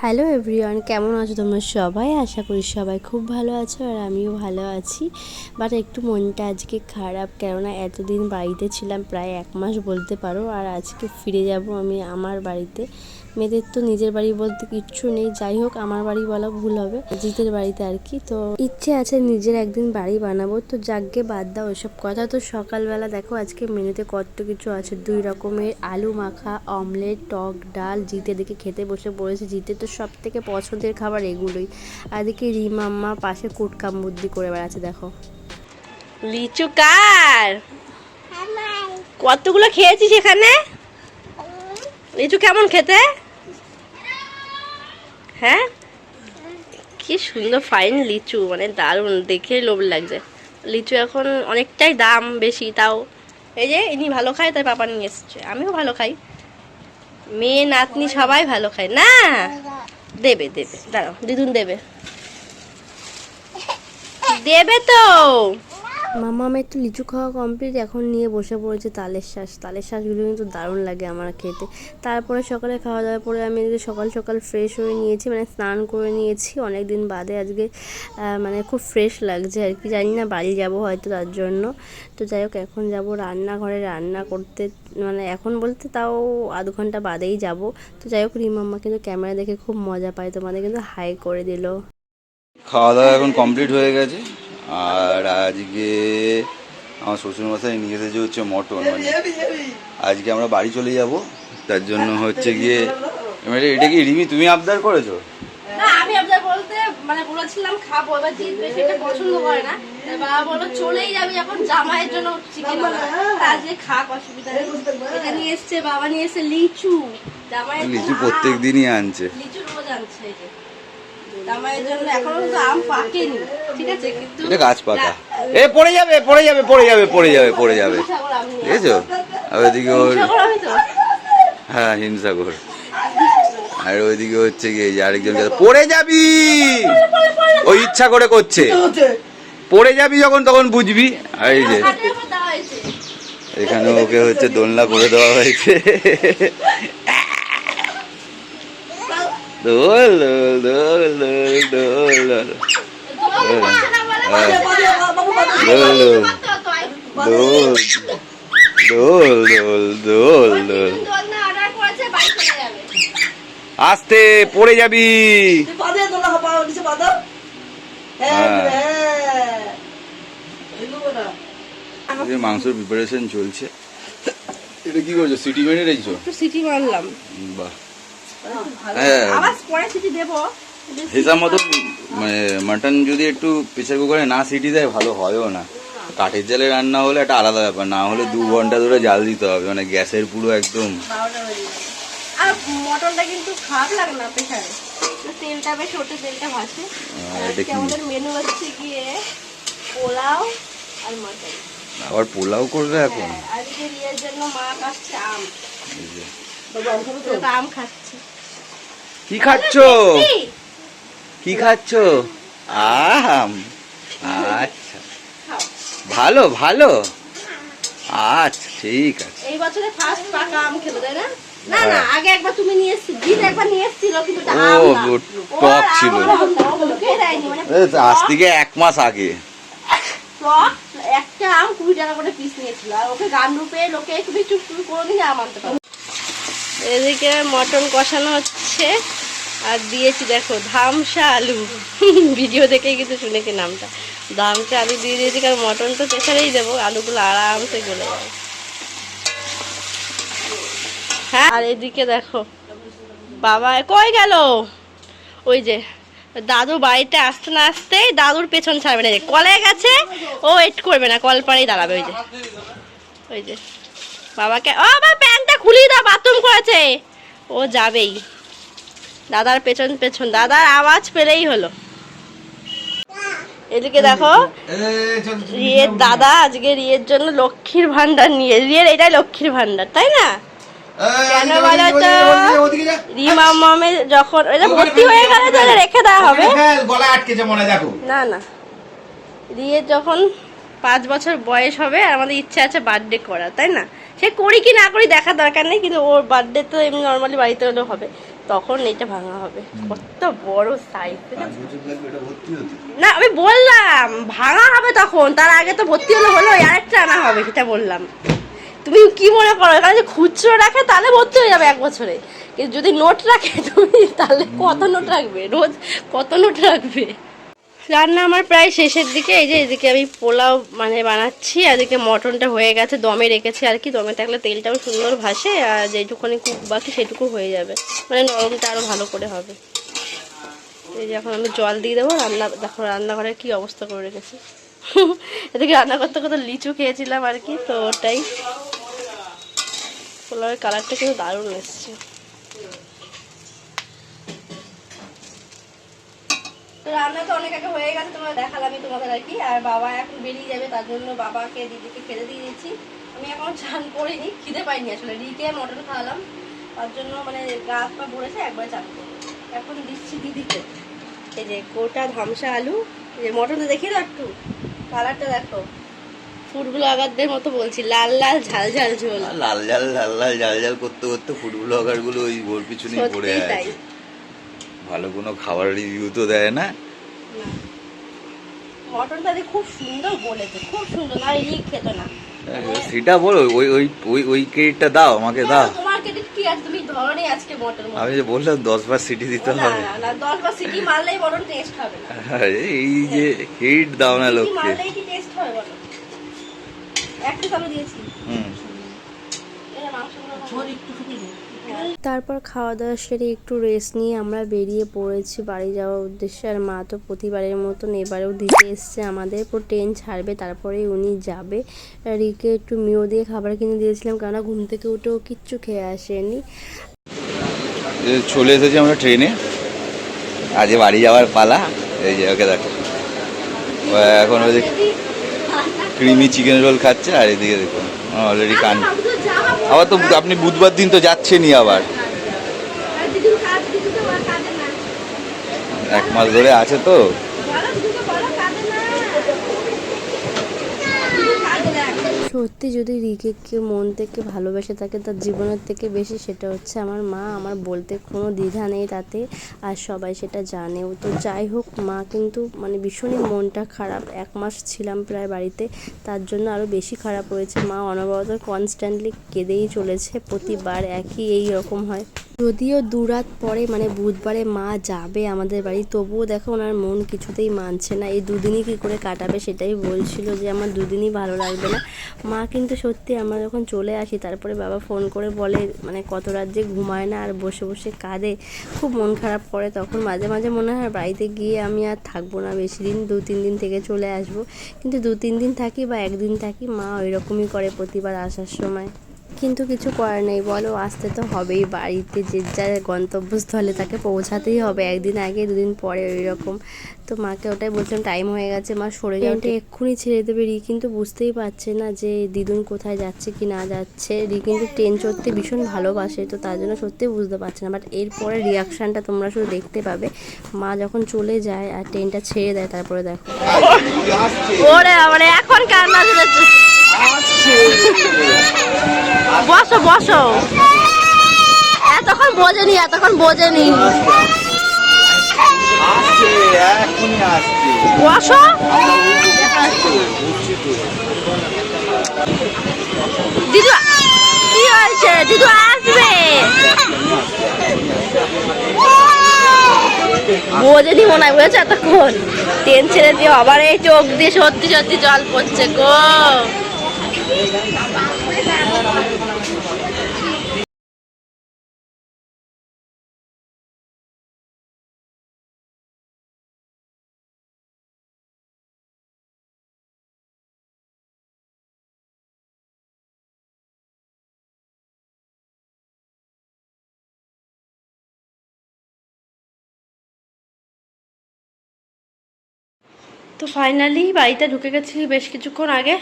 Hello everyone কেমন আছো তোমরা সবাই? আশা করি সবাই খুব ভালো আছো আর আমিও ভালো আছি। বাট একটু মনটা আজকে খারাপ, কেননা এতদিন বাড়িতে ছিলাম, প্রায় এক মাস বলতে পারো। আর আজকে ফিরে যাব আমি আমার বাড়িতে। মেয়েদের তো নিজের বাড়ি বলতে কিচ্ছু নেই। যাই হোক আমার বাড়ি বলা ভুল হবে। জিতের বাড়িতে আর কি। তো ইচ্ছে আছে নিজের একদিন বাড়ি বানাবো। তো যাগ্গে বাদ দাও ওসব কথা। তো সকালবেলা দেখো আজকে মেনুতে কত কিছু আছে। দুই রকমের আলু মাখা অমলেট টক ডাল জিতে দেখে খেতে বসে পড়েছে। জিতে তো সব থেকে পছন্দের খাবার এগুলোই। আর এদিকে রিমাম্মা পাশে কুটকাম বুদ্ধি করে বেড়াচ্ছে দেখো। লিচু কার? কতগুলো খেয়েছিস এখানে? লিচু কেমন খেতে? হ্যাঁ? কি সুন্দর ফাইন লিচু মানে দারুণ দেখে লোভ লাগছে। লিচু এখন অনেকটাই দাম বেশি, তাও। এই যে, ইনি ভালো খায়, তাই পাপা নিয়ে এসছে। আমিও ভালো খাই। মেয়ে, নাতনি সবাই ভালো খায়। না! দেবে দেবে। দাঁড়াও, দিদুন দেবে। দেবে তো! মামা আমার একটু লিচু খাওয়া কমপ্লিট এখন নিয়ে বসে পড়েছে তালের শ্বাস তালের শ্বাসগুলো কিন্তু দারুণ লাগে আমার খেতে। তারপরে সকালে খাওয়া দাওয়ার পরে আমি এদিকে সকাল সকাল ফ্রেশ হয়ে নিয়েছি মানে স্নান করে নিয়েছি। অনেক দিন বাদে আজকে মানে খুব ফ্রেশ লাগছে আর কি। জানি না বাড়ি যাব হয়তো তার জন্য। তো যাই হোক, এখন যাব রান্নাঘরে রান্না করতে মানে এখন বলতে তাও আধ ঘণ্টা বাদেই যাব। তো যাই হোক রিমাম্মা কিন্তু ক্যামেরা দেখে খুব মজা পায়, তোমাদের কিন্তু হাই করে দিল। খাওয়া দাওয়া এখন কমপ্লিট হয়ে গেছে। আর আজকে আমার শ্বশুর শ্বশুরমশাই নিয়ে এসেছে হচ্ছে মটন মানে আজকে আমরা বাড়ি চলে যাব তার জন্য হচ্ছে গিয়ে এটা কি রিমি তুমি আবদার করেছ? আমি আপনার বলতে মানে বলেছিলাম খাব এবার জিতবে সেটা পছন্দ করে না। বাবা বলল চলেই যাবে যখন জামাইয়ের জন্য চিকেন আজকে খাক অসুবিধা নেই। এটা নিয়ে এসছে বাবা নিয়ে এসছে লিচু। জামাইয়ের লিচু প্রত্যেক দিনই আনছে। লিচু রোজ আনছে। এই যে। জামাইয়ের জন্য এখনও কিন্তু আম পাকেনি ঠিক আছে? কিন্তু এটা গাছ পাকা। এ পড়ে যাবে পড়ে যাবে পড়ে যাবে পড়ে যাবে পড়ে যাবে। বুঝেছ আর ওইদিকে ওর হ্যাঁ হিমসাগর আর ওইদিকে হচ্ছে গিয়ে এই যে আরেকজন পড়ে যাবি! ও ইচ্ছা করে করছে। পড়ে যাবি যখন তখন বুঝবি। আর এই যে এখানে ওকে হচ্ছে দোলনা করে দেওয়া হয়েছে। দোল দোল দোল দোল দোল দোল দোল করছে দোল দোল দোল দোল দোল দোল দোল দোল না অর্ডার করেছে বাড়ি চলে যাবে আস্তে পড়ে যাবি হ্যাঁ হ্যাঁ। হ্যাঁ মাংসের প্রিপারেশন চলছে এটা কি করছ সিটি মেরে রেখেছো সিটি মারলাম বাহ হিসাব মতো মানে মাটন যদি একটু প্রেসার কুকারে না সিটি দেয় ভালো হয়ও না। কাঠের জালে রান্না হলে একটা আলাদা ব্যাপার না হলে দু ঘণ্টা ধরে জাল দিতে হবে মানে গ্যাসের পুরো একদম। আর মটনটা কিন্তু খারাপ লাগে না প্রেশারে তেলটা বেশ ওটে তেলটা ভাসে। এটা আমাদের মেনু হচ্ছে গিয়ে পোলাও আর মটন। আবার পোলাও করবে এখন? হ্যাঁ, আজকে বিয়ের জন্য মা কাটছে আম। এই যে। তো আম খাচ্ছে। কি খাচ্ছ? কি? খাচ্ছ? আম আচ্ছা। ভালো ভালো। আচ্ছা ঠিক আছে। এই বছরে ফার্স্ট পাকা আম খেলো তাই না? না না আগে একবার তুমি নিয়ে এসেছি একবার নিয়ে এসেছিল কিন্তু ওটা। ও, আম ও, টক ছিল। মানে আজ থেকে এক মাস আগে। টক, একটা আম কুড়ি টাকা করে পিস নিয়েছিল আর ওকে গান রূপে লোকে তুমি চুপ চুপ করে দিলে আম আনতে পারো এদিকে মটন কষানো হচ্ছে। আর দিয়েছি, দেখো, ধামসা আলু। ভিডিও দেখেই কিন্তু শুনেছি নামটা। ধামসা আলু দিয়ে দিয়েছি, কারণ মটন তো প্রেশারেই দেবো, আলুগুলো আরামসে গলে যাবে। হ্যাঁ আর এদিকে দেখো, বাবা, কই গেল? ওই যে, দাদু বাড়িতে আসতে না আসতেই দাদুর পেছন ছাড়বে না যে, কলে গেছে, ও ওয়েট করবে না, কল পাড়েই দাঁড়াবে, ওই যে। ওই যে, বাবাকে, ও বাবা প্যান্টটা খুলিয়ে দাও বাথরুম করেছে। ও যাবেই। দাদার পেছন পেছন দাদার আওয়াজ পেলেই হলো। এদিকে দেখো রিয়ের দাদা আজকে রিয়ের জন্য লক্ষ্মীর ভান্ডার নিয়ে রিয়ের এটাই লক্ষ্মীর ভান্ডার তাই না? কেন বলো তো? রিমা মামে যখন এটা ভর্তি হয়ে গেলে তো এটা রেখে দেওয়া হবে। গলায় আটকেছে মনে দেখো। না না। রিয়ের যখন পাঁচ বছর বয়স হবে আর আমাদের ইচ্ছা আছে বার্থডে করা তাই না? সে করি কি না করি দেখার দরকার নেই কিন্তু ওর বার্থডে তো এমনি নর্মালি বাড়িতে হলেও হবে। তখন এটা ভাঙা হবে। কত বড় সাইজ না আমি বললাম ভাঙা হবে তখন তার আগে তো ভর্তি হলে হলো আরেকটা আনা হবে সেটা বললাম। তুমি কি মনে করো এখানে যে খুচরো রাখে তাহলে ভর্তি হয়ে যাবে এক বছরে। কিন্তু যদি নোট রাখে তুমি তাহলে কত নোট রাখবে? রোজ কত নোট রাখবে? রান্না আমার প্রায় শেষের দিকে, এই যে এদিকে আমি পোলাও মানে বানাচ্ছি এদিকে মটনটা হয়ে গেছে, দমে রেখেছি আর কি, দমে থাকলে তেলটাও সুন্দর ভাসে, আর যেটুকুনি কুক বাকি সেটুকু হয়ে যাবে। মানে নরমটা আরও ভালো করে হবে। এই যে এখন আমি জল দিয়ে দেবো, রান্না, দেখো রান্নাঘরের কি অবস্থা করে রেখেছি। এদিকে রান্না করতে করতে লিচু খেয়েছিলাম আর কি, তো ওটাই। পোলাওয়ের কালারটা কিন্তু দারুণ এসছে। তো রান্না তো অনেক আগে হয়ে গেছে তোমরা দেখালামই তোমাদের আর কি। আর বাবা এখন বেরিয়ে যাবে তার জন্য বাবাকে দিদিকে খেতে দিয়ে দিচ্ছি। আমি এখন চান করিনি খিদে পাইনি আসলে। রিকে মটন খাওয়ালাম তার জন্য মানে গা হাত পা ভরেছে একবারে চান করব। এখন দিচ্ছি দিদিকে। এই যে গোটা ধামসা আলু এই যে মটনটা দেখিয়ে দাও একটু। কালারটা দেখো। ফুটগুলো আগারদের মতো বলছি লাল লাল ঝাল ঝাল ঝোল। লাল জাল লাল লাল ঝাল ঝাল করতে করতে ফুড ব্লগারগুলো ওই ওর পিছনেই পড়ে আছে। ভালো কোনো খাবার রিভিউ তো দেয় না। মটনটা খুব সুন্দর বলেছে খুব সুন্দর না রিক খেত না। সেটা বলো ওই ওই ওই ওই ক্রেডিটটা দাও আমাকে দাও। তোমার ক্রেডিট কি আছে? তুমি ধরনি আজকে মটন আমি যে বললাম দশ বার সিটি দিতে হবে। না না দশ বার সিটি মারলেই মটন টেস্ট হবে না। আরে, এই যে ক্রেডিট দাও না লোককে। মারলেই কি টেস্ট হবে বলো একটা আমি দিয়েছি। হুম। এটা মাংসগুলো ঝোল একটু শুকিয়ে তারপর খাওয়া দাওয়া সেরে একটু রেস্ট নিয়ে আমরা বেরিয়ে পড়েছি বাড়ি যাওয়ার উদ্দেশ্যে। আর মা তো প্রতিবারের মতন এবারেও দিতে এসছে আমাদের। পুরো ট্রেন ছাড়বে তারপরে উনি যাবে। রিকে একটু মিও দিয়ে খাবার কিনে দিয়েছিলাম কেননা ঘুম থেকে উঠেও কিচ্ছু খেয়ে আসেনি। চলে এসেছি আমরা ট্রেনে আজ বাড়ি যাওয়ার পালা। এই যে ওকে দেখো। এখন ওই যে ক্রিমি চিকেন রোল খাচ্ছে আর এদিকে দেখো অলরেডি কান আবার তো আপনি বুধবার দিন তো যাচ্ছেনই আবার। এক মাস ধরে আছে তো। সত্যি যদি রিকেকে মন থেকে ভালোবেসে থাকে, তার জীবনের থেকে বেশি সেটা হচ্ছে আমার মা। আমার বলতে কোনো দ্বিধা নেই তাতে, আর সবাই সেটা জানেও তো যাই হোক, মা কিন্তু মানে ভীষণই মনটা খারাপ। এক মাস ছিলাম প্রায় বাড়িতে, তার জন্য আরও বেশি খারাপ হয়েছে। মা অনবরত কনস্ট্যান্টলি কেঁদেই চলেছে, প্রতিবার একই এই রকম হয়। যদিও দুরাত পরে মানে বুধবারে মা যাবে আমাদের বাড়ি, তবুও দেখো ওনার মন কিছুতেই মানছে না। এই দুদিনই কী করে কাটাবে সেটাই বলছিল যে আমার দুদিনই ভালো লাগবে না। মা কিন্তু সত্যি আমরা যখন চলে আসি, তারপরে বাবা ফোন করে বলে মানে কত রাত যে ঘুমায় না আর বসে বসে কাঁদে, খুব মন খারাপ করে। তখন মাঝে মাঝে মনে হয় বাড়িতে গিয়ে আমি আর থাকব না, বেশি দিন, দু তিন দিন থেকে চলে আসব। কিন্তু দু তিন দিন থাকি বা একদিন থাকি, মা ওই রকমই করে প্রতিবার আসার সময়। কিন্তু কিছু করার নেই বলো আসতে তো হবেই বাড়িতে যে যার গন্তব্যস্থলে তাকে পৌঁছাতেই হবে একদিন আগে দুদিন পরে ওই রকম তো মাকে ওটাই বলছিলাম টাইম হয়ে গেছে মা সরে যাওয়াটা এক্ষুনি ছেড়ে দেবে রি কিন্তু বুঝতেই পারছে না যে দিদুন কোথায় যাচ্ছে কি না যাচ্ছে। রি কিন্তু ট্রেন চড়তে ভীষণ ভালোবাসে তো তার জন্য সত্যিই বুঝতে পারছে না। বাট এরপরে রিয়াকশানটা তোমরা শুধু দেখতে পাবে। মা যখন চলে যায় আর ট্রেনটা ছেড়ে দেয় তারপরে দেখো। ওরে এখন কান্না বসো বসো। এতক্ষণ বোঝেনি এতক্ষণ বোঝেনি। বসো। দিদু কি হয়েছে? দিদু আসবে। বোঝেনি মনে হয় বুঝেছ? এতক্ষণ। ট্রেন ছেড়ে দিয়ে আবার এই চোখ দিয়ে সত্যি সত্যি জল পড়ছে গো। তো ফাইনালি বাড়িতে ঢুকে গেছি বেশ কিছুক্ষণ আগে।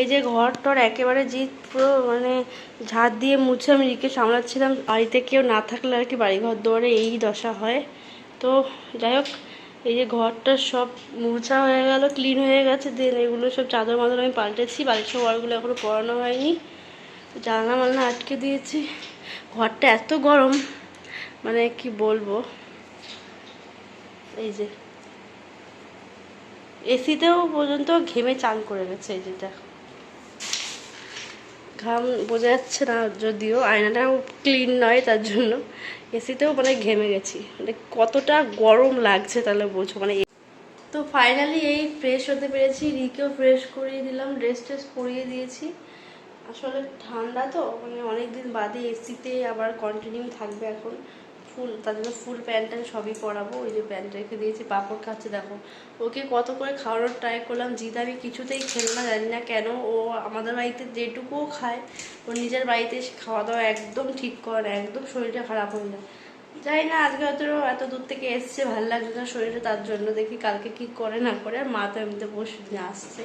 এই যে ঘর টর একেবারে জিত পুরো মানে ঝাড় দিয়ে মুছে আমি রিকে সামলাচ্ছিলাম। বাড়িতে কেউ না থাকলে আর কি বাড়ি ঘর দুয়ারে এই দশা হয়। তো যাই হোক, এই যে ঘরটা সব মোছা হয়ে গেল ক্লিন হয়ে গেছে দেন এগুলো সব চাদর মাদর আমি পাল্টেছি, বাড়ির সব ওয়ারগুলো এখনও পরানো হয়নি। জানলা মালনা আটকে দিয়েছি। ঘরটা এত গরম মানে কি বলব? এই যে এসিতেও পর্যন্ত ঘেমে চান করে গেছে, এই যেটা ঘাম বোঝা যাচ্ছে না যদিও, আয়নাটা ক্লিন নয়, তার জন্য। এসিতেও মানে ঘেমে গেছি। মানে কতটা গরম লাগছে তাহলে বোঝো মানে তো ফাইনালি এই ফ্রেশ হতে পেরেছি। রিকেও ফ্রেশ করিয়ে দিলাম ড্রেস ট্রেস পরিয়ে দিয়েছি। আসলে ঠান্ডা তো মানে অনেক দিন বাদে এসিতে আবার কন্টিনিউ থাকবে এখন। ফুল, তার জন্য ফুল প্যান্ট সবই পরাবো। ওই যে প্যান্ট রেখে দিয়েছি, পাপড় খাচ্ছে, দেখো। ওকে কত করে খাওয়ানোর ট্রাই করলাম। জিদ আমি কিছুতেই খেল না, জানি না কেন। ও আমাদের বাড়িতে যেটুকুও খায়, ও নিজের বাড়িতে এসে খাওয়া দাওয়া একদম ঠিক করে না, একদম শরীরটা খারাপ হয়ে যায়। জানি না, আজকে হয়তো এত দূর থেকে এসছে, ভালো লাগছে না শরীরে, তার জন্য দেখি কালকে কি করে, না করে। আর মা তো এমনিতে বসে আসছে।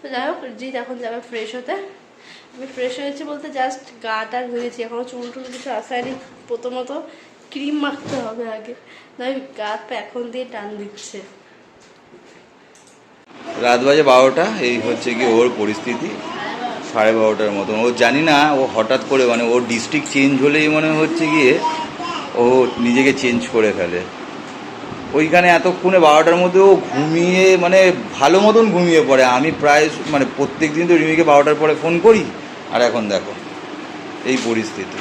তো যাই হোক, জিৎ এখন যাবে ফ্রেশ হতে। আমি ফ্রেশ হয়েছি বলতে জাস্ট গাটা ধুয়েছি এখনও চুল টুল কিছু আসায়নি প্রথমত। ক্রিম মাখতে হবে আগে। তাই গা পা এখন দিয়ে টান দিচ্ছে। রাত বাজে বারোটা, এই হচ্ছে কি ওর পরিস্থিতি, সাড়ে বারোটার মতন। ও জানি না, ও হঠাৎ করে মানে ওর ডিস্ট্রিক্ট চেঞ্জ হলেই মনে হচ্ছে গিয়ে ও নিজেকে চেঞ্জ করে ফেলে। ওইখানে এতক্ষণে বারোটার মধ্যে ও ঘুমিয়ে মানে ভালো মতন ঘুমিয়ে পড়ে। আমি প্রায় মানে প্রত্যেক দিন তো রিমিকে বারোটার পরে ফোন করি, আর এখন দেখো, এই পরিস্থিতি,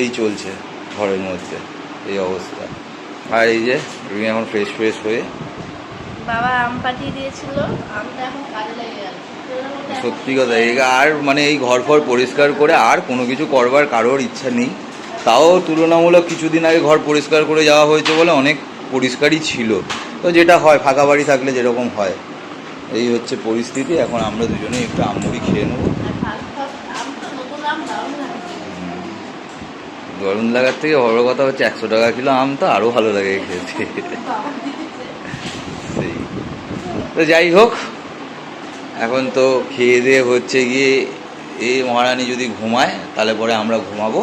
এই চলছে। ঘরের মধ্যে এই অবস্থা। আর এই যে রিমি এখন ফ্রেশ ফ্রেশ হয়ে বাবা আম পাঠিয়ে দিয়েছিল আমটা এখন কাজে লেগে গেল। সত্যি কথা এই আর মানে এই ঘর ফর পরিষ্কার করে আর কোনো কিছু করবার কারোর ইচ্ছা নেই। তাও তুলনামূলক কিছুদিন আগে ঘর পরিষ্কার করে যাওয়া হয়েছে বলে অনেক পরিষ্কারই ছিল। তো যেটা হয় ফাঁকা বাড়ি থাকলে যেরকম হয় এই হচ্ছে পরিস্থিতি। এখন আমরা দুজনেই একটু আমুড়ি খেয়ে নেব আম তো নতুন আম দারুণ লাগছে গরম লাগার থেকে বড় কথা হচ্ছে একশো টাকা কিলো আম তো আরও ভালো লাগে খেতে। সেই। তো যাই হোক, এখন তো খেয়ে দিয়ে হচ্ছে গিয়ে এই মহারানী যদি ঘুমায়, তাহলে পরে আমরা ঘুমাবো।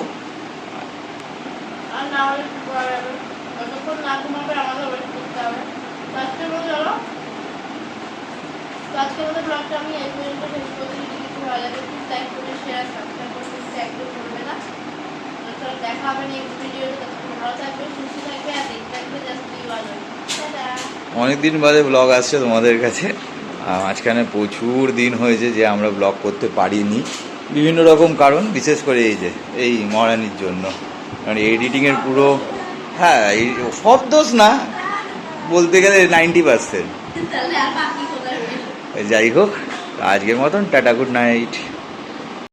আমি এই পর্যন্ত কিছু ভালো লাগে প্লিজ লাইক শেয়ার সাবস্ক্রাইব করে একদম না। তো দেখা হবে নেক্সট ভিডিওতে ভালো থাকবে সুস্থ থাকবে আর দেখতে থাকবে জাস্ট ইউ আর টাটা। অনেক দিন বাদে ব্লগ আসছে তোমাদের কাছে। আর মাঝখানে প্রচুর দিন হয়েছে যে আমরা ব্লগ করতে পারিনি। বিভিন্ন রকম কারণ বিশেষ করে এই যে এই মহারানির জন্য। কারণ এডিটিংয়ের পুরো হ্যাঁ এই সব দোষ না বলতে গেলে নাইনটি পার্সেন্ট তাহলে যাই হোক আজকের মতন টাটা গুড নাইট